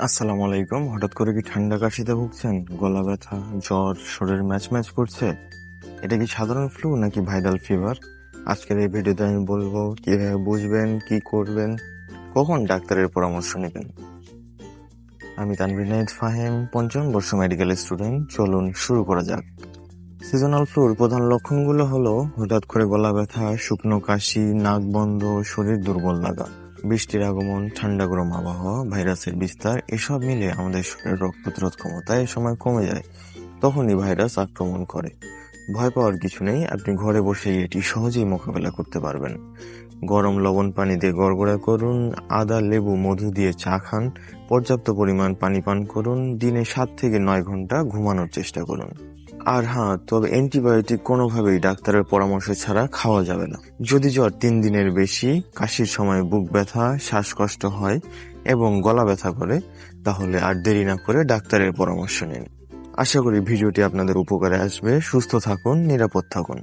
আসসালামু আলাইকুম। হঠাৎ করে কি ঠান্ডা কাশিতে ভুগছেন? গলা ব্যথা, জ্বর, শরীর ম্যাচ ম্যাচ করছে? এটা কি সাধারণ ফ্লু নাকি ভাইরাল ফিভার আজকের এই ভিডিওতে আমি বলব, কীভাবে বুঝবেন, কি করবেন, কখন ডাক্তারের পরামর্শ নেবেন? আমি তানভীর নাইদ ফাহিম, পঞ্চম বর্ষ মেডিকেল স্টুডেন্ট চলুন শুরু করা যাক। সিজনাল ফ্লুর প্রধান লক্ষণগুলো হলো, হঠাৎ করে গলা ব্যথা, শুকনো কাশি, নাক বন্ধ, শরীর দুর্বল লাগা। বৃষ্টির আগমন, ঠান্ডা গরম আবহাওয়া, ভাইরাসের বিস্তার, এসব মিলে আমাদের শরীরের রোগ প্রতিরোধ ক্ষমতা এই সময় কমে যায়। তখনই ভাইরাস আক্রমণ করে। ভয় পাওয়ার কিছু নেই, আপনি ঘরে বসেই এটি সহজেই মোকাবেলা করতে পারবেন। গরম লবণ পানি দিয়ে গড়গড়া করুন, আদা, লেবু, মধু দিয়ে চা খান, পর্যাপ্ত পরিমাণ পানি পান করুন, দিনে সাত থেকে নয় ঘণ্টা ঘুমানোর চেষ্টা করুন। আর হ্যাঁ তবে অ্যান্টিবায়োটিক কোনোভাবেই ডাক্তারের পরামর্শ ছাড়া খাওয়া যাবে না। যদি জ্বর তিন দিনের বেশি, কাশির সময় বুক ব্যথা, শ্বাসকষ্ট হয় এবং গলা ব্যথা করে, তাহলে আর দেরি না করে ডাক্তারের পরামর্শ নিন। আশা করি ভিডিওটি আপনাদের উপকারে আসবে। সুস্থ থাকুন, নিরাপদ থাকুন।